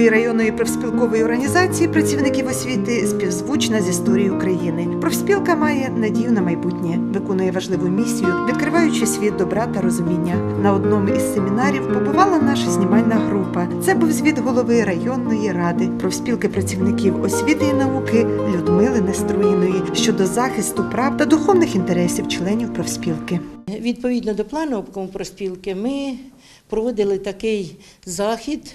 Історія районної профспілкової організації працівників освіти співзвучна з історією України. Профспілка має надію на майбутнє, виконує важливу місію, відкриваючи світ добра та розуміння. На одному із семінарів побувала наша знімальна група. Це був звіт голови районної ради профспілки працівників освіти і науки Людмили Неструїної щодо захисту прав та духовних інтересів членів профспілки. Відповідно до плану обкому проспілки, ми проводили такий захід,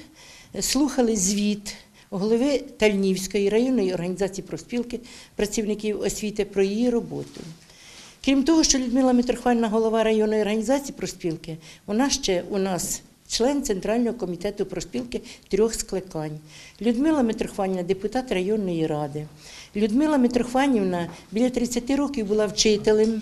слухали звіт голови Тальнівської районної організації профспілки працівників освіти про її роботу. Крім того, що Людмила Митрохвальна, голова районної організації профспілки, вона ще у нас член Центрального комітету профспілки трьох скликань. Людмила Митрохвальна, депутат районної ради. Людмила Митрохванівна біля 30 років була вчителем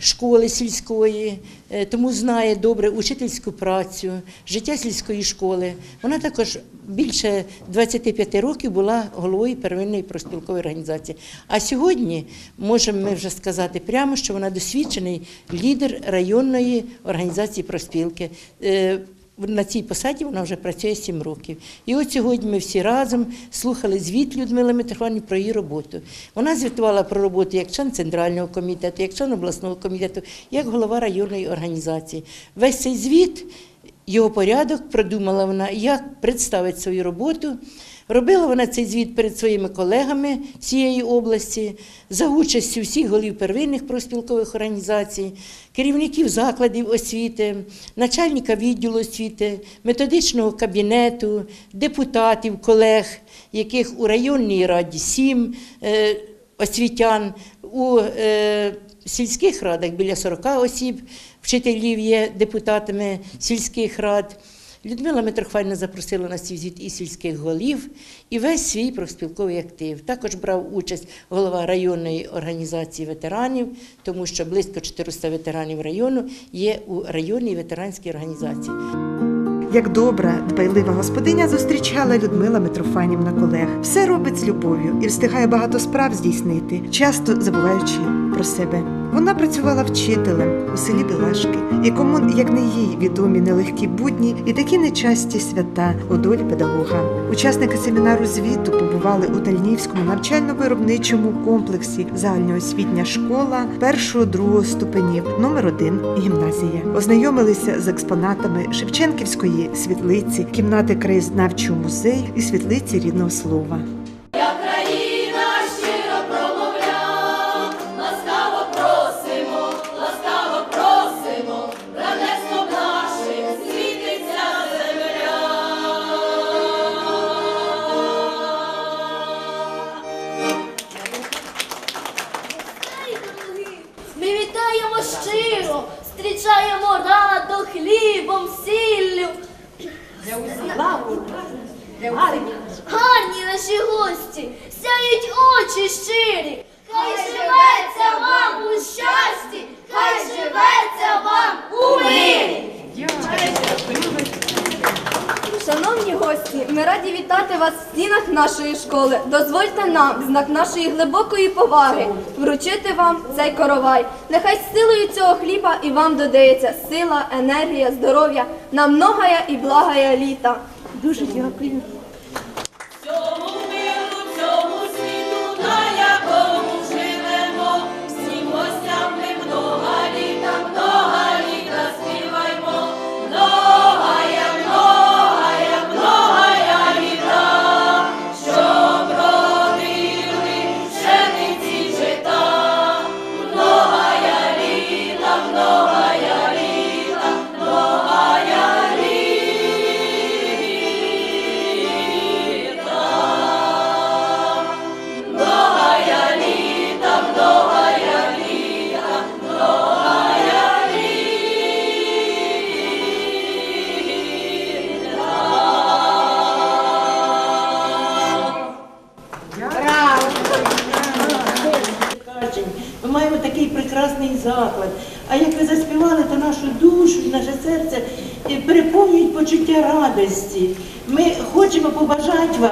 школи сільської, е, тому знає добре учительську працю, життя сільської школи. Вона також більше 25 років була головою первинної профспілкової організації. А сьогодні можемо ми вже сказати прямо, що вона досвідчений лідер районної організації профспілки. На цій посаді вона вже працює 7 років. І от сьогодні ми всі разом слухали звіт Людмили Митрохвальні про її роботу. Вона звітувала про роботу як член центрального комітету, як член обласного комітету, як голова районної організації. Весь цей звіт, його порядок продумала вона, як представити свою роботу. Робила вона цей звіт перед своїми колегами цієї області за участю всіх голів первинних профспілкових організацій, керівників закладів освіти, начальника відділу освіти, методичного кабінету, депутатів, колег, яких у районній раді сім е, освітян, у е, сільських радах біля 40 осіб, вчителів є депутатами сільських рад. Людмила Митрохвальна запросила на свій звіт і сільських голів, і весь свій профспілковий актив. Також брав участь голова районної організації ветеранів, тому що близько 400 ветеранів району є у районній ветеранській організації. Як добра, дбайлива господиня зустрічала Людмила Митрофанівна колег. Все робить з любов'ю і встигає багато справ здійснити, часто забуваючи про себе. Вона працювала вчителем у селі Білашки, і кому, як не їй, відомі нелегкі будні і такі нечасті свята у долі педагога. Учасники семінару звіту побували у Тальнівському навчально-виробничому комплексі загальноосвітня школа першого-другого ступенів, номер 1 гімназія. Ознайомилися з експонатами Шевченківської світлиці, кімнати краєзнавчого музею і світлиці рідного слова. Нам, в знак нашої глибокої поваги, вручити вам цей коровай. Нехай з силою цього хліба і вам додається сила, енергія, здоров'я на многая і благая літа. Дуже дякую. То нашу душу, і наше серце переповнюють почуття радості. Ми хочемо побажати вам,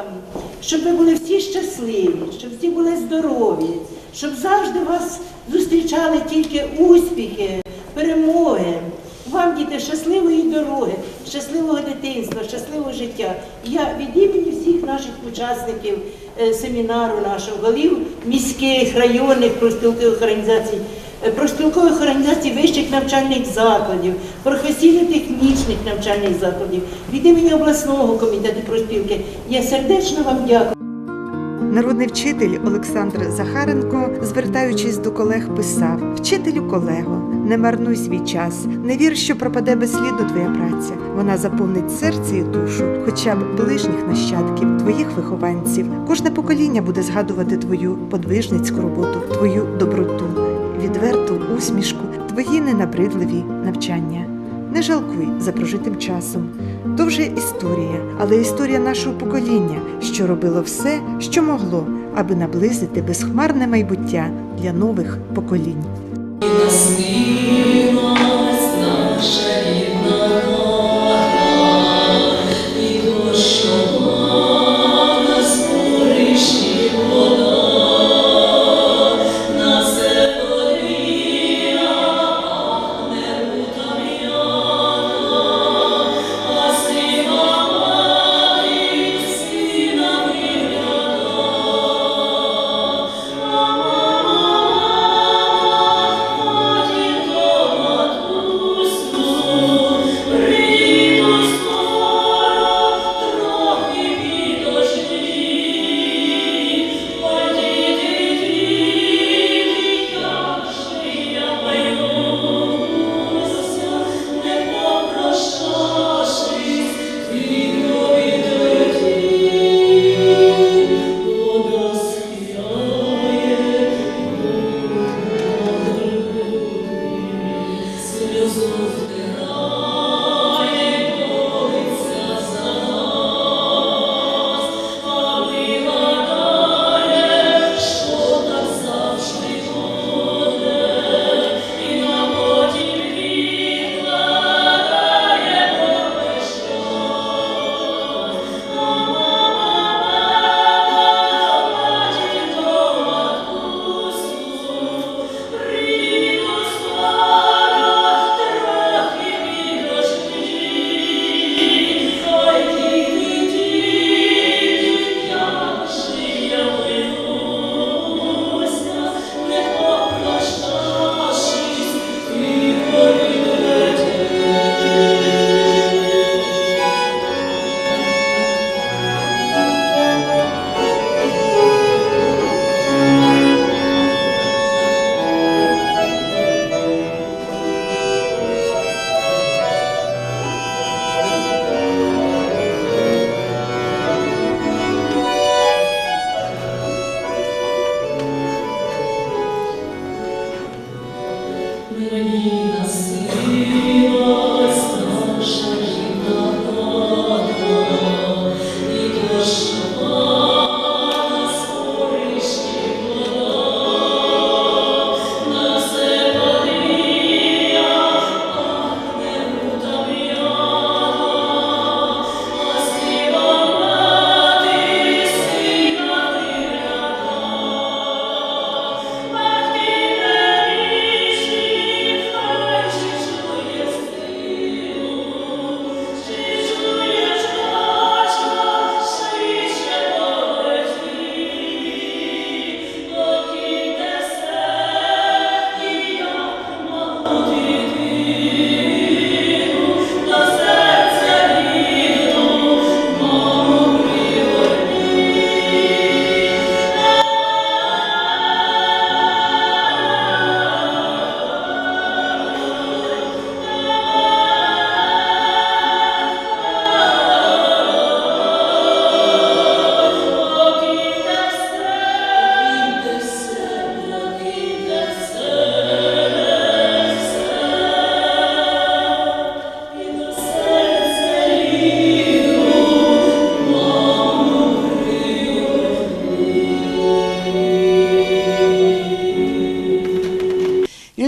щоб ви були всі щасливі, щоб всі були здорові, щоб завжди вас зустрічали тільки успіхи, перемоги. Вам, діти, щасливої дороги, щасливого дитинства, щасливого життя. Я від імені всіх наших учасників е, семінару нашого, голів міських, районних профспілкових організацій, профспілкових організацій вищих навчальних закладів, професійно-технічних навчальних закладів, від імені обласного комітету профспілки. Я сердечно вам дякую. Народний вчитель Олександр Захаренко, звертаючись до колег, писав: Вчителю колего, не марнуй свій час, не вір, що пропаде безслідно твоя праця. Вона заповнить серце і душу, хоча б ближніх нащадків, твоїх вихованців. Кожне покоління буде згадувати твою подвижницьку роботу, твою доброту, відверту усмішку, твої ненабридливі навчання. Не жалкуй за прожитим часом. То вже історія, але історія нашого покоління, що робило все, що могло, аби наблизити безхмарне майбуття для нових поколінь.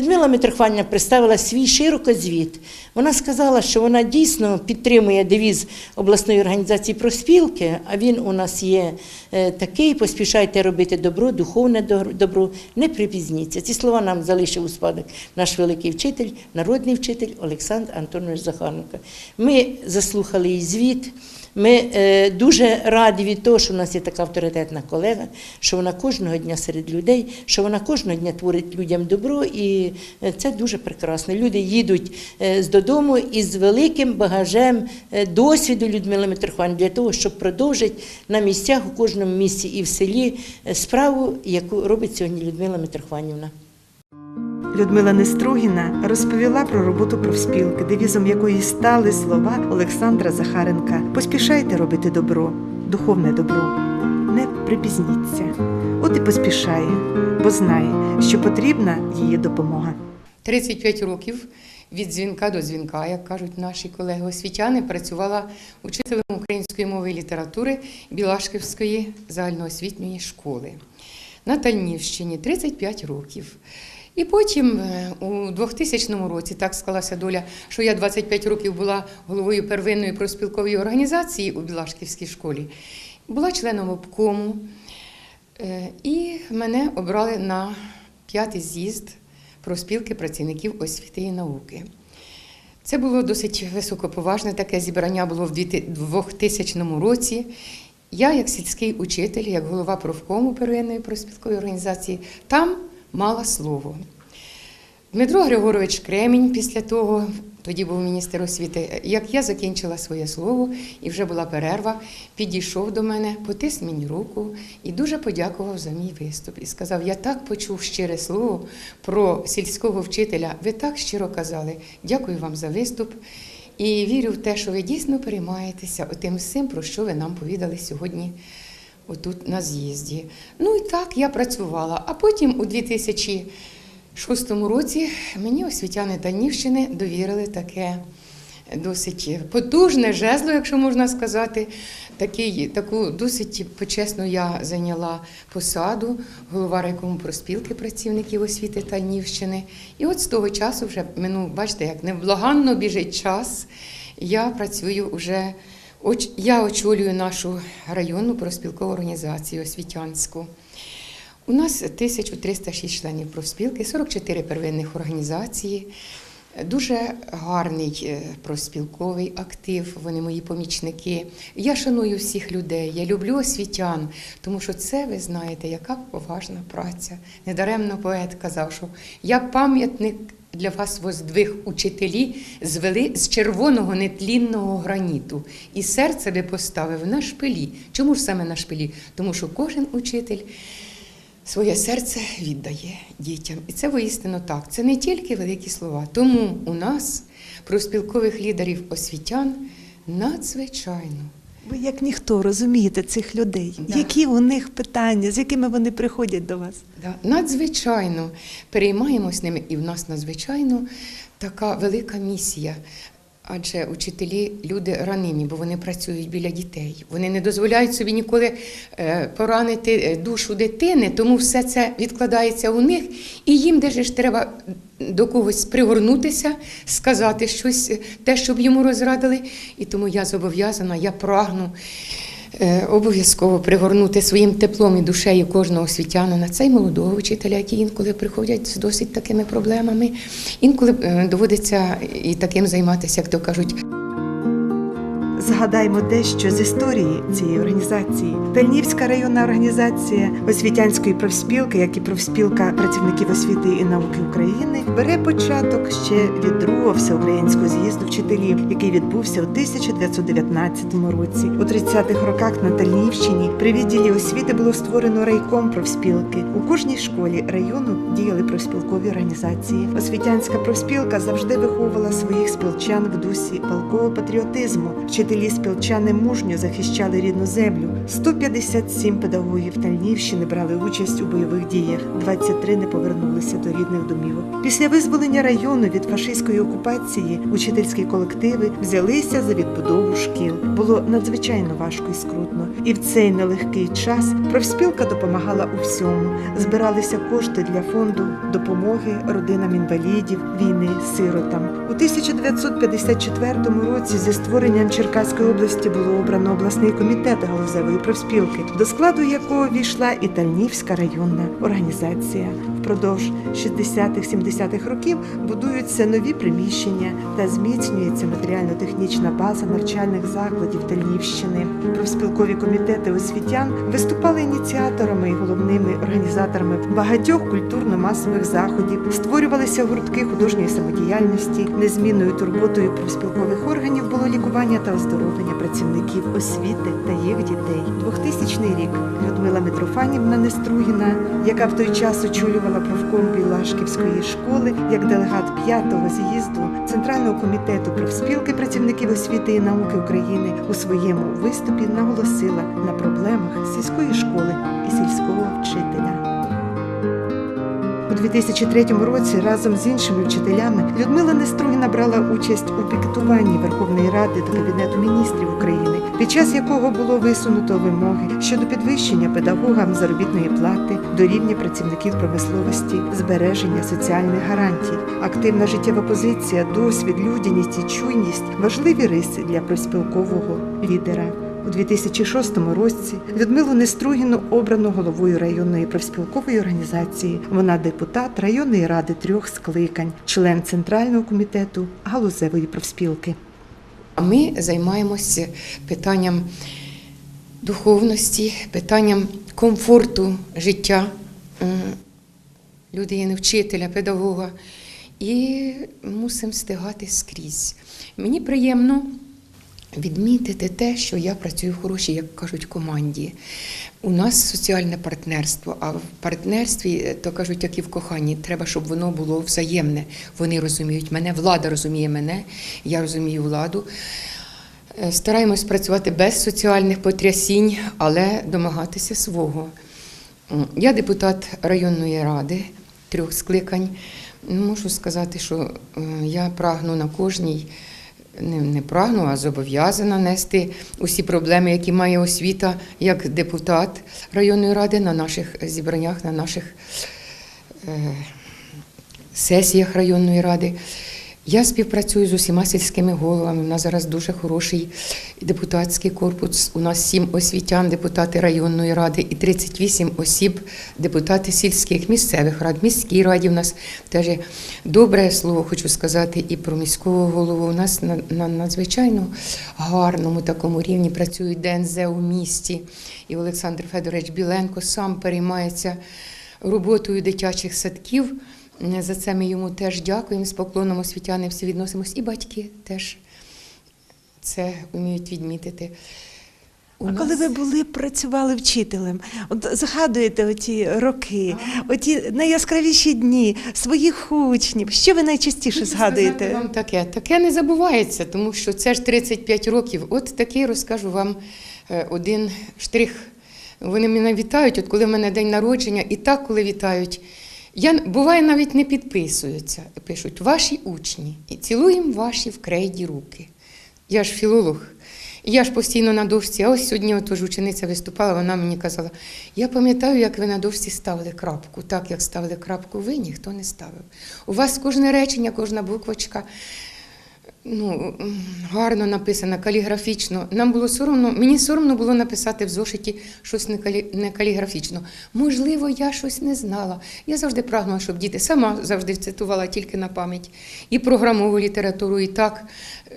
Людмила Митрофанівна представила свій широкозвіт. Вона сказала, що вона дійсно підтримує девіз обласної організації профспілки, а він у нас є е, такий: поспішайте робити добро, духовне добро, не припізніться. Ці слова нам залишив у спадок наш великий вчитель, народний вчитель Олександр Антонович Захаренко. Ми заслухали її звіт. Ми е, дуже раді від того, що в нас є така авторитетна колега, що вона кожного дня серед людей, що вона кожного дня творить людям добро, і е, це дуже прекрасно. Люди їдуть е, з додому із великим багажем досвіду Людмили Митрофан для того, щоб продовжити на місцях у кожному місці і в селі справу, яку робить сьогодні Людмила Митрофанівна. Людмила Нестругіна розповіла про роботу профспілки, девізом якої стали слова Олександра Захаренка: Поспішайте робити добро, духовне добро, не припізніться. От і поспішає, бо знає, що потрібна її допомога. 35 років від дзвінка до дзвінка, як кажуть наші колеги освітяни, працювала учителем української мови і літератури Білашківської загальноосвітньої школи на Тальнівщині 35 років. І потім е, у 2000 році так склалася доля, що я 25 років була головою первинної профспілкової організації у Білашківській школі, була членом обкому, Е, І мене обрали на п'ятий з'їзд профспілки працівників освіти і науки. Це було досить високоповажне таке зібрання було в 2000 році. Я, як сільський учитель, як голова профкому первинної профспілкової організації, там мала слово. Дмитро Григорович Кремінь після того, тоді був міністр освіти, як я закінчила своє слово і вже була перерва, підійшов до мене, потис мені руку і дуже подякував за мій виступ. І сказав: Я так почув щире слово про сільського вчителя. Ви так щиро казали. Дякую вам за виступ. І вірю в те, що ви дійсно переймаєтеся тим всім, про що ви нам повідали сьогодні отут на з'їзді. Ну і так я працювала. А потім у 2006 році мені освітяни Данівщини довірили таке досить потужне жезло, якщо можна сказати. Такий, таку досить почесно я зайняла посаду голова райкому проспілки працівників освіти Тальнівщини. І от з того часу вже минув, бачите, як невблаганно біжить час. Я працюю вже, я очолюю нашу районну проспілкову організацію освітянську. У нас 1306 членів профспілки, 44 первинних організації. Дуже гарний е, профспілковий актив, вони мої помічники. Я шаную всіх людей, я люблю освітян, тому що це, ви знаєте, яка поважна праця. Недаремно поет казав, що я пам'ятник для вас воздвиг учителі звели з червоного нетлінного граніту. І серце ви поставив на шпилі. Чому ж саме на шпилі? Тому що кожен учитель своє серце віддає дітям. І це воістину так. Це не тільки великі слова. Тому у нас, профспілкових лідерів освітян, надзвичайно. Ви як ніхто розумієте цих людей, Да. які у них питання, з якими вони приходять до вас. Да, надзвичайно переймаємось ними, і в нас надзвичайно така велика місія. Адже учителі люди ранимі, бо вони працюють біля дітей. Вони не дозволяють собі ніколи е, поранити е, душу дитини, тому все це відкладається у них, і їм де ж треба до когось пригорнутися, сказати щось, е, те, щоб йому розрадили. І тому я зобов'язана, я прагну обов'язково пригорнути своїм теплом і душею кожного освітянина, це й молодого вчителя, які інколи приходять з досить такими проблемами. Інколи е, доводиться і таким займатися, як то кажуть, Згадаймо дещо з історії цієї організації. Тальнівська районна організація освітянської профспілки, як і профспілка працівників освіти і науки України, бере початок ще від другого всеукраїнського з'їзду вчителів, який відбувся у 1919 році. У 30-х роках на Тальнівщині при відділі освіти було створено райком профспілки. У кожній школі району діяли профспілкові організації. Освітянська профспілка завжди виховувала своїх спілчан в дусі палкового патріотизму. Вчителі спілчани мужньо захищали рідну землю. 157 педагогів Тальнівщини брали участь у бойових діях. 23 не повернулися до рідних домівок. Після визволення району від фашистської окупації учительські колективи взялися за відбудову шкіл. Було надзвичайно важко і скрутно. І в цей нелегкий час профспілка допомагала у всьому. Збиралися кошти для фонду допомоги родинам інвалідів, війни, сиротам. У 1954 році зі створенням Черкаської області було обрано обласний комітет галузевої профспілки, до складу якого війшла і Тальнівська районна організація. Впродовж 60-70-х років будуються нові приміщення та зміцнюється матеріально-технічна база навчальних закладів Тальнівщини. Профспілкові комітети освітян виступали ініціаторами і головними організаторами багатьох культурно-масових заходів, створювалися гуртки художньої самодіяльності. Незмінною турботою профспілкових органів було лікування та оздоровлення працівників освіти та їх дітей. 2000 рік Людмила Митрофанівна Нестругіна, яка в той час очолювала профком Білашківської школи як делегат п'ятого з'їзду Центрального комітету профспілки працівників освіти і науки України у своєму виступі наголосила на проблемах сільської школи і сільського вчителя. У 2003 році разом з іншими вчителями Людмила Нестругіна брала участь у пікетуванні Верховної Ради до Кабінету міністрів України, під час якого було висунуто вимоги щодо підвищення педагогам заробітної плати до рівня працівників промисловості, збереження соціальних гарантій. Активна життєва позиція, досвід, людяність і чуйність важливі риси для проспілкового лідера. У 2006 році Людмилу Нестругіну обрано головою районної профспілкової організації. Вона депутат районної ради трьох скликань, член центрального комітету галузевої профспілки. Ми займаємося питанням духовності, питанням комфорту життя людини, вчителя, педагога. І мусимо встигати скрізь. Мені приємно відмітити те, що я працюю в хорошій, як кажуть, команді. У нас соціальне партнерство, а в партнерстві, е, то кажуть, як і в коханні, треба, щоб воно було взаємне. Вони розуміють мене, влада розуміє мене, я розумію владу. Е, Стараємось працювати без соціальних потрясінь, але домагатися свого. Я депутат районної ради трьох скликань. Можу сказати, що е, я прагну на кожній, не, не прагну, а зобов'язана нести усі проблеми, які має освіта як депутат районної ради на наших зібраннях, на наших е, сесіях районної ради. Я співпрацюю з усіма сільськими головами. У нас зараз дуже хороший депутатський корпус. У нас сім освітян, депутати районної ради, і 38 осіб, депутати сільських місцевих рад. Міській раді у нас теж добре слово, хочу сказати, і про міського голову. У нас на, на надзвичайно гарному такому рівні працюють ДНЗ у місті. І Олександр Федорович Біленко сам переймається роботою дитячих садків. За це ми йому теж дякуємо, з поклоном освітяни всі відносимось. І батьки теж це вміють відмітити. У А нас- коли ви були працювали вчителем, от згадуєте оті роки, оті найяскравіші дні своїх учнів, що ви найчастіше згадуєте? вам таке. Таке не забувається, тому що це ж 35 років. От такий розкажу вам е, один штрих. Вони мене вітають, от коли в мене день народження, і так, коли вітають. Я буває навіть не підписуються. Пишуть ваші учні і цілуємо ваші в крейді руки. Я ж філолог. Я ж постійно на дошці, а ось сьогодні отож учениця виступала, вона мені казала: я пам'ятаю, як ви на дошці ставили крапку. Так, як ставили крапку, ви ніхто не ставив. У вас кожне речення, кожна буквочка ну, гарно написана, каліграфічно. Нам було соромно, мені соромно було написати в зошиті щось не, калі, не каліграфічно. Можливо, я щось не знала. Я завжди прагнула, щоб діти сама завжди цитувала тільки на пам'ять. І програмову літературу, і так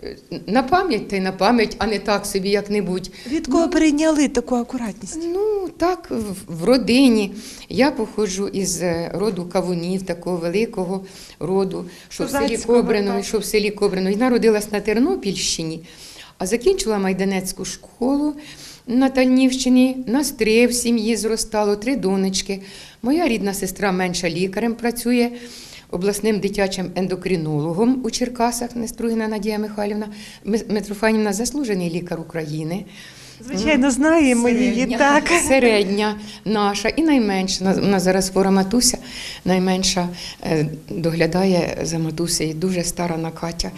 е, на пам'ять та й на пам'ять, а не так собі як-небудь. Від кого перейняли таку акуратність? Ну, так, в- в родині. Я походжу із е, роду кавунів, такого великого роду, що в селі Кобрино, що в селі Кобрино. Народилась на Тернопільщині, а закінчила Майданецьку школу на Тальнівщині. Нас три в сім'ї зростало, три донечки. Моя рідна сестра менша лікарем працює. обласним дитячим ендокринологом у Черкасах Нестругіна Надія Михайлівна, Митрофанівна заслужений лікар України. Звичайно, знаємо її так. середня наша і найменша. У нас зараз хвора матуся, найменша е, доглядає за матусею, дуже стара на Катя.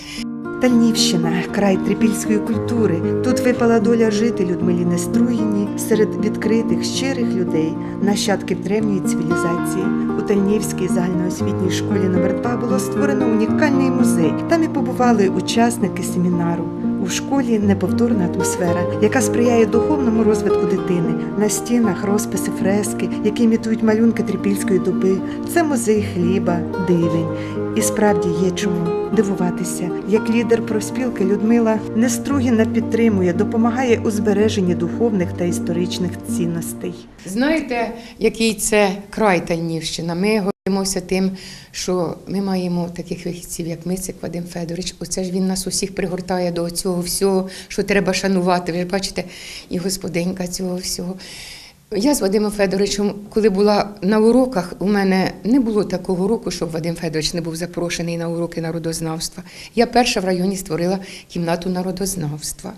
Тальнівщина, край трипільської культури. Тут випала доля жити Людмилі Неструїні серед відкритих, щирих людей, нащадків древньої цивілізації. У Тальнівській загальноосвітній школі номер 2 було створено унікальний музей. Там і побували учасники семінару. У школі неповторна атмосфера, яка сприяє духовному розвитку дитини. На стінах розписи фрески, які імітують малюнки трипільської доби. Це музей хліба, дивень. І справді є чому дивуватися. Як лідер профспілки Людмила Нестругіна підтримує, допомагає у збереженні духовних та історичних цінностей. Знаєте, який це край Тальнівщина? Ми гордимося тим, що ми маємо таких фахівців, як Мицик Вадим Федорович. Оце ж він нас усіх пригортає до цього всього, що треба шанувати. Ви бачите, і господинька цього всього. Я з Вадимом Федоровичем, коли була на уроках, у мене не було такого року, щоб Вадим Федорович не був запрошений на уроки народознавства. Я перша в районі створила кімнату народознавства,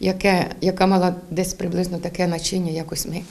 яке, яка мала десь приблизно таке начиння, якось ми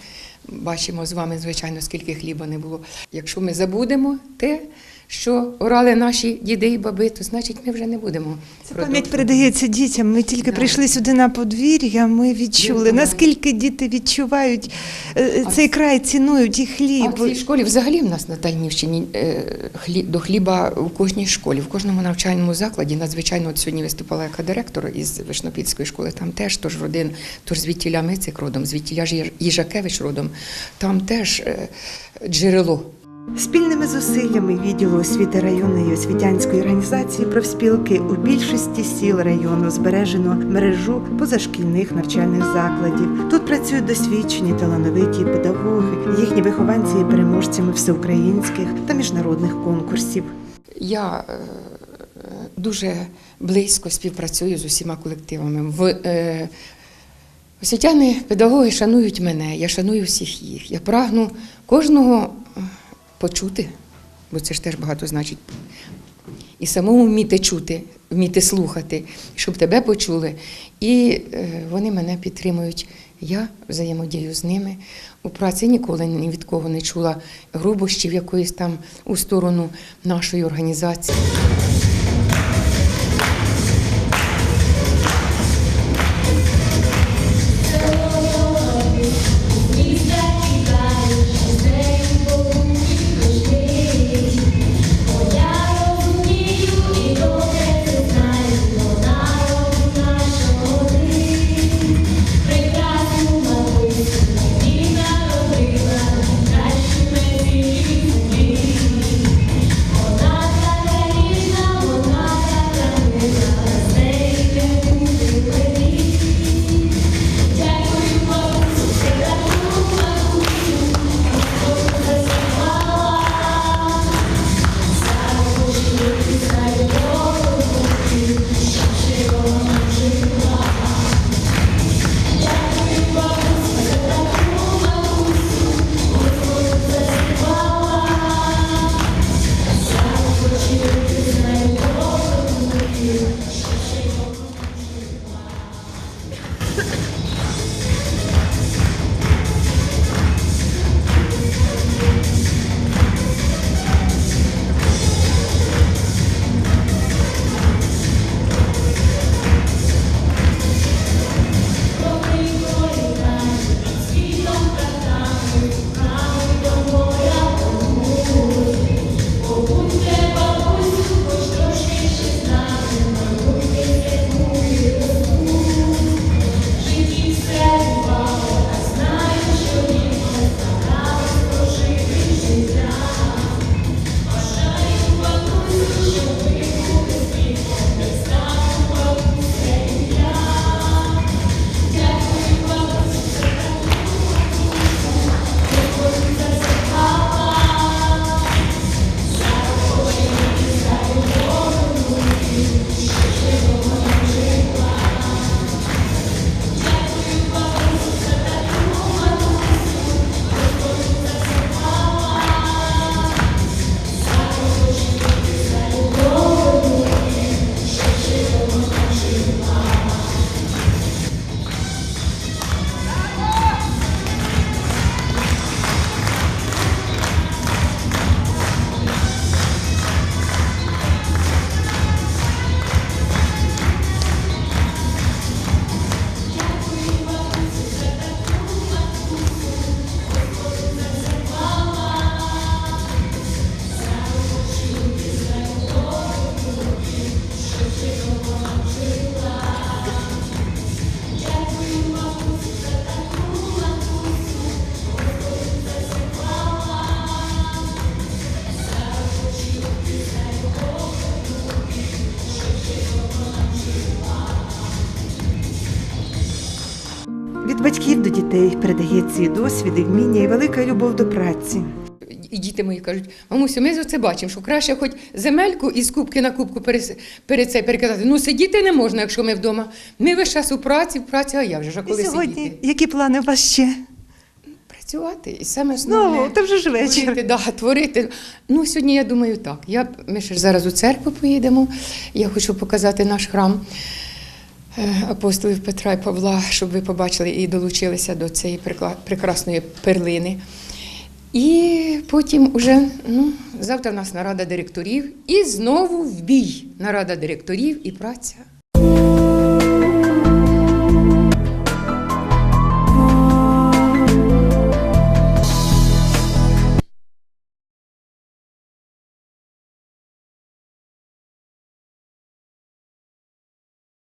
бачимо з вами, звичайно, скільки хліба не було. Якщо ми забудемо те, що орали наші діди і баби, то значить ми вже не будемо. Ця пам'ять передається дітям. Ми тільки Да. прийшли сюди на подвір'я. Ми відчули, наскільки діти відчувають е, А цей край, цінують і хліб. А в цій школі взагалі в нас на Тальнівщині е, до хліба у кожній школі, в кожному навчальному закладі. Надзвичайно от сьогодні виступала яка директор із Вишнопільської школи. Там теж тож родин, тож звідтіля Мицик родом, звідтіля Їжакевич родом. Там теж е, джерело. Спільними зусиллями відділу освіти районної освітянської організації профспілки у більшості сіл району збережено мережу позашкільних навчальних закладів. Тут працюють досвідчені талановиті педагоги. Їхні вихованці є переможцями всеукраїнських та міжнародних конкурсів. Я е, дуже близько співпрацюю з усіма колективами. В, е, освітяни, педагоги шанують мене, я шаную всіх їх. Я прагну кожного почути, бо це ж теж багато значить. І самому вміти чути, вміти слухати, щоб тебе почули. І е, вони мене підтримують. Я взаємодію з ними у праці ніколи ні від кого не чула грубощів якоїсь там у сторону нашої організації. Передається і досвід, і вміння, і велика любов до праці. І діти мої кажуть, мамусю, ми за це бачимо, що краще хоч земельку із кубки на кубку перед це переказати. Ну сидіти не можна, якщо ми вдома. Ми весь час у праці, в праці, а я вже коли сьогодні, сидіти? які плани у вас ще? Працювати і саме основне. Знову, та вже ж вечір. Творити, да, творити. Ну, сьогодні я думаю так. Я, ми ще ж зараз у церкву поїдемо. Я хочу показати наш храм апостолів Петра і Павла, щоб ви побачили і долучилися до цієї прекрасної перлини. І потім уже ну, завтра в нас нарада директорів, і знову в бій нарада директорів і праця